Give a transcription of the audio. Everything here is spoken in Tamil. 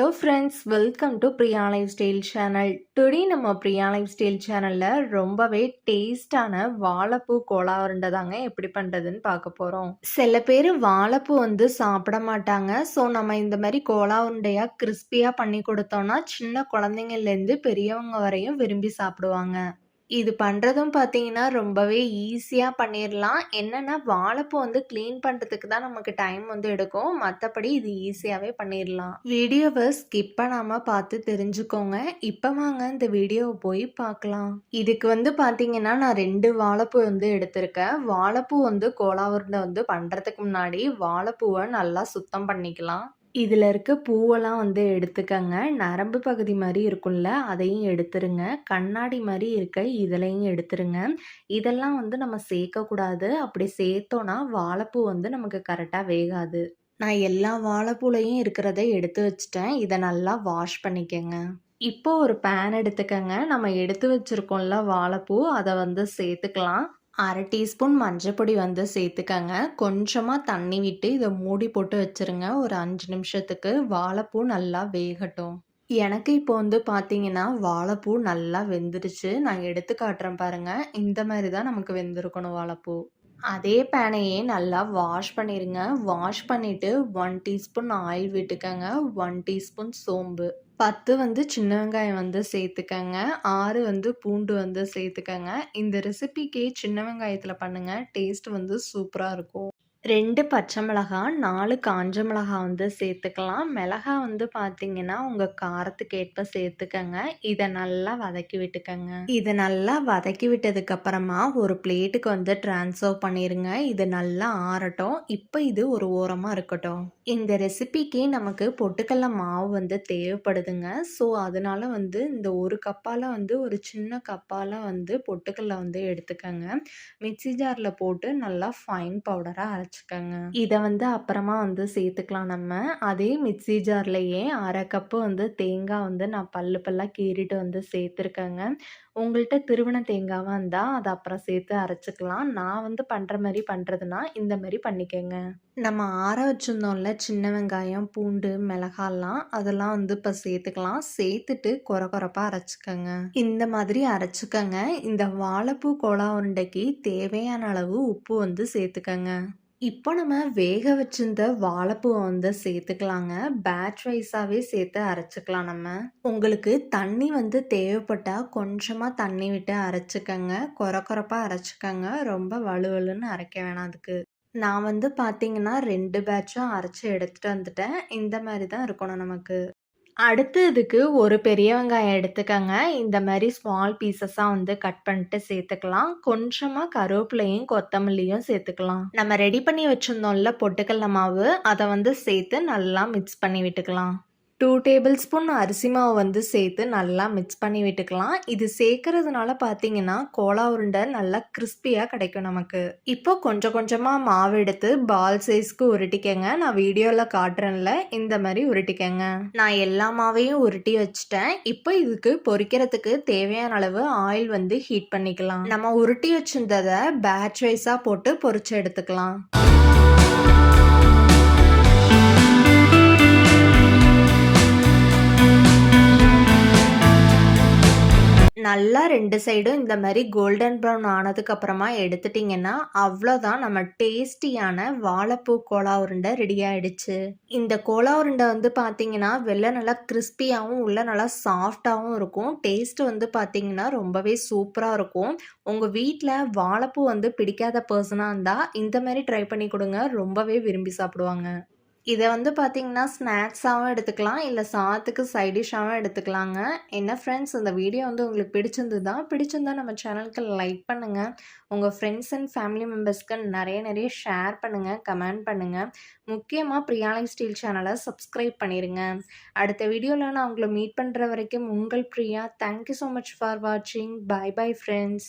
Hello friends welcome to Priya lifestyle channel today நம்ம பிரியா லைஃப் ஸ்டைல் சேனலில் ரொம்பவே டேஸ்டான வாழைப்பூ கோலா உருண்டை தாங்க எப்படி பண்ணுறதுன்னு பார்க்க போகிறோம் சில பேர் வாழைப்பூ வந்து சாப்பிட மாட்டாங்க. ஸோ நம்ம இந்த மாதிரி கோலா உருண்டையாக கிறிஸ்பியாக பண்ணி கொடுத்தோம்னா சின்ன குழந்தைங்கள்லேருந்து பெரியவங்க வரையும் விரும்பி சாப்பிடுவாங்க. இது பண்ணுறதும் பார்த்தீங்கன்னா ரொம்பவே ஈஸியாக பண்ணிடலாம் என்னென்னா வாழைப்பூ வந்து க்ளீன் பண்ணுறதுக்கு தான் நமக்கு டைம் வந்து எடுக்கும். மற்றபடி இது ஈஸியாகவே பண்ணிடலாம் வீடியோவை ஸ்கிப் பண்ணாமல் பார்த்து தெரிஞ்சுக்கோங்க. இப்போ வாங்க இந்த வீடியோவை போய் பார்க்கலாம். இதுக்கு வந்து பார்த்தீங்கன்னா நான் ரெண்டு வாழைப்பூ வந்து எடுத்திருக்கேன். வாழைப்பூ வந்து கோலா உருண்டை வந்து பண்ணுறதுக்கு முன்னாடி வாழைப்பூவை நல்லா சுத்தம் பண்ணிக்கலாம். இதில் இருக்க பூவெல்லாம் வந்து எடுத்துக்கங்க. நரம்பு பகுதி மாதிரி இருக்கும்ல அதையும் எடுத்துருங்க. கண்ணாடி மாதிரி இருக்க இதழையும் எடுத்துருங்க. இதெல்லாம் வந்து நம்ம சேர்க்கக்கூடாது. அப்படி சேர்த்தோன்னா வாழைப்பூ வந்து நமக்கு கரெக்டாக வேகாது. நான் எல்லா வாழைப்பூலையும் இருக்கிறத எடுத்து வச்சிட்டேன். இதை நல்லா வாஷ் பண்ணிக்கோங்க. இப்போ ஒரு பேன் எடுத்துக்கங்க. நம்ம எடுத்து வச்சுருக்கோம்ல வாழைப்பூ அதை வந்து சேர்த்துக்கலாம். அரை டீஸ்பூன் மஞ்சப்பொடி வந்து சேர்த்துக்கங்க. கொஞ்சமாக தண்ணி விட்டு இதை மூடி போட்டு வச்சுருங்க. ஒரு அஞ்சு நிமிஷத்துக்கு வாழைப்பூ நல்லா வேகட்டும். எனக்கு இப்போ வந்து பார்த்தீங்கன்னா வாழைப்பூ நல்லா வெந்துருச்சு. நான் எடுத்து காட்டுறேன் பாருங்கள் இந்த மாதிரி தான் நமக்கு வெந்திருக்கணும் வாழைப்பூ. அதே பேனையே நல்லா வாஷ் பண்ணிடுங்க வாஷ் பண்ணிவிட்டு ஒன் டீஸ்பூன் ஆயில் விட்டுக்கங்க. ஒன் டீஸ்பூன் சோம்பு. பத்து வந்து சின்ன வெங்காயம் வந்து சேர்த்துக்கங்க. ஆறு வந்து பூண்டு வந்து சேர்த்துக்கங்க. இந்த ரெசிபிக்கே சின்ன வெங்காயத்தில் பண்ணுங்கள் டேஸ்ட் வந்து சூப்பராக இருக்கும். ரெண்டு பச்சை மிளகாய் நாலு காஞ்ச மிளகாய் வந்து சேர்த்துக்கலாம். மிளகா வந்து பார்த்தீங்கன்னா உங்கள் காரத்துக்கு ஏற்ப சேர்த்துக்கங்க. இதை நல்லா வதக்கி விட்டுக்கங்க. இதை நல்லா வதக்கி விட்டதுக்கப்புறமா ஒரு பிளேட்டுக்கு வந்து ட்ரான்ஸ்ஃபர் பண்ணிடுங்க இது நல்லா ஆறட்டும். இப்போ இது ஒரு ஓரமாக இருக்கட்டும். இந்த ரெசிபிக்கு நமக்கு பொட்டுக்கடல மாவு வந்து தேவைப்படுதுங்க. ஸோ அதனால வந்து இந்த ஒரு கப்பால் வந்து ஒரு சின்ன கப்பால் வந்து பொட்டுக்கடல வந்து எடுத்துக்கங்க. மிக்சி ஜாரில் போட்டு நல்லா ஃபைன் பவுடராக அரைச்சி வச்சுக்கோங்க. இதை வந்து அப்புறமா வந்து சேர்த்துக்கலாம் நம்ம. அதே மிக்சி ஜார்லேயே அரை கப்பு வந்து தேங்காய் வந்து நான் பல்லு பல்லாக கீறிட்டு வந்து சேர்த்துருக்கேங்க உங்கள்கிட்ட திருவண தேங்காவாக இருந்தால் அதை அப்புறம் சேர்த்து அரைச்சிக்கலாம். நான் வந்து பண்ணுற மாதிரி பண்ணுறதுனா இந்த மாதிரி பண்ணிக்கோங்க. நம்ம ஆற வச்சுருந்தோம்ல சின்ன வெங்காயம் பூண்டு மிளகாலாம் அதெல்லாம் வந்து இப்போ சேர்த்துக்கலாம் சேர்த்துட்டு குறை குறைப்பாக அரைச்சிக்கோங்க. இந்த மாதிரி அரைச்சிக்கோங்க. இந்த வாழைப்பூ கோலா உருண்டைக்கு தேவையான அளவு உப்பு வந்து சேர்த்துக்கோங்க இப்போ நம்ம வேக வச்சிருந்த வாழைப்பூவை வந்து சேர்த்துக்கலாங்க. பேட்ச் வைஸாகவே சேர்த்து அரைச்சிக்கலாம் நம்ம. உங்களுக்கு தண்ணி வந்து தேவைப்பட்டால் கொஞ்சமாக தண்ணி விட்டு அரைச்சிக்கங்க. குறை குறைப்பாக அரைச்சிக்கங்க. ரொம்ப வலுவலுன்னு அரைக்க வேணாம் அதுக்கு. நான் வந்து பார்த்தீங்கன்னா ரெண்டு பேட்சும் அரைச்சி எடுத்துகிட்டு வந்துட்டேன். இந்த மாதிரி தான் இருக்கணும் நமக்கு. அடுத்து இதுக்கு ஒரு பெரிய வெங்காயம் எடுத்துக்கங்க. இந்த மாதிரி ஸ்மால் பீசஸாக வந்து கட் பண்ணிட்டு சேர்த்துக்கலாம். கொஞ்சமாக கருவேப்பிலையும் கொத்தமல்லியும் சேர்த்துக்கலாம். நம்ம ரெடி பண்ணி வச்சுருந்தோம்ல பொட்டுக்கல்ல மாவு அதை வந்து சேர்த்து நல்லா மிக்ஸ் பண்ணி விட்டுக்கலாம். டூ டேபிள் ஸ்பூன் அரிசி மாவு வந்து சேர்த்து நல்லா மிக்ஸ் பண்ணி விட்டுக்கலாம். இது சேர்க்கறதுனால பார்த்தீங்கன்னா கோலா உருண்டை நல்லா கிறிஸ்பியாக கிடைக்கும் நமக்கு. இப்போ கொஞ்சம் கொஞ்சமாக மாவு எடுத்து பால் சைஸ்க்கு உருட்டிக்கங்க. நான் வீடியோவில் காட்டுறேன்ல இந்த மாதிரி உருட்டிக்கங்க. நான் எல்லா மாவையும் உருட்டி வச்சுட்டேன். இப்போ இதுக்கு பொறிக்கிறதுக்கு தேவையான அளவு ஆயில் வந்து ஹீட் பண்ணிக்கலாம். நம்ம உருட்டி வச்சிருந்ததை பேட்ச் வைஸாக போட்டு பொறிச்சு எடுத்துக்கலாம். நல்லா ரெண்டு சைடும் இந்த மாதிரி கோல்டன் ப்ரௌன் ஆனதுக்கப்புறமா எடுத்துட்டிங்கன்னா அவ்வளோதான் நம்ம டேஸ்டியான வாழைப்பூ கோலா உருண்டை ரெடி ஆகிடுச்சு இந்த கோலா உருண்டை வந்து பார்த்தீங்கன்னா வெளில நல்லா கிறிஸ்பியாகவும் உள்ள நல்லா சாஃப்டாகவும் இருக்கும். டேஸ்ட் வந்து பார்த்தீங்கன்னா ரொம்பவே சூப்பராக இருக்கும். உங்கள் வீட்டில் வாழைப்பூ வந்து பிடிக்காத பர்சனாக இருந்தால் இந்த மாதிரி ட்ரை பண்ணி கொடுங்க. ரொம்பவே விரும்பி சாப்பிடுவாங்க. இதை வந்து பார்த்திங்கன்னா ஸ்நாக்ஸாகவும் எடுத்துக்கலாம் இல்லை சாத்துக்கு சைடிஷாகவும் எடுத்துக்கலாங்க. என்ன ஃப்ரெண்ட்ஸ் இந்த வீடியோ வந்து உங்களுக்கு பிடிச்சிருந்தது? தான் பிடிச்சிருந்தா நம்ம சேனலுக்கு லைக் பண்ணுங்கள் உங்கள் ஃப்ரெண்ட்ஸ் அண்ட் ஃபேமிலி மெம்பர்ஸ்க்கு நிறைய நிறைய ஷேர் பண்ணுங்கள் கமெண்ட் பண்ணுங்கள் முக்கியமாக பிரியாலை ஸ்டீல் சேனலை சப்ஸ்கிரைப் பண்ணிடுங்க அடுத்த வீடியோவில் நான் உங்களை மீட் பண்ணுற வரைக்கும் உங்கள் Priya. Thank you so much for வாட்சிங் பை பை ஃப்ரெண்ட்ஸ்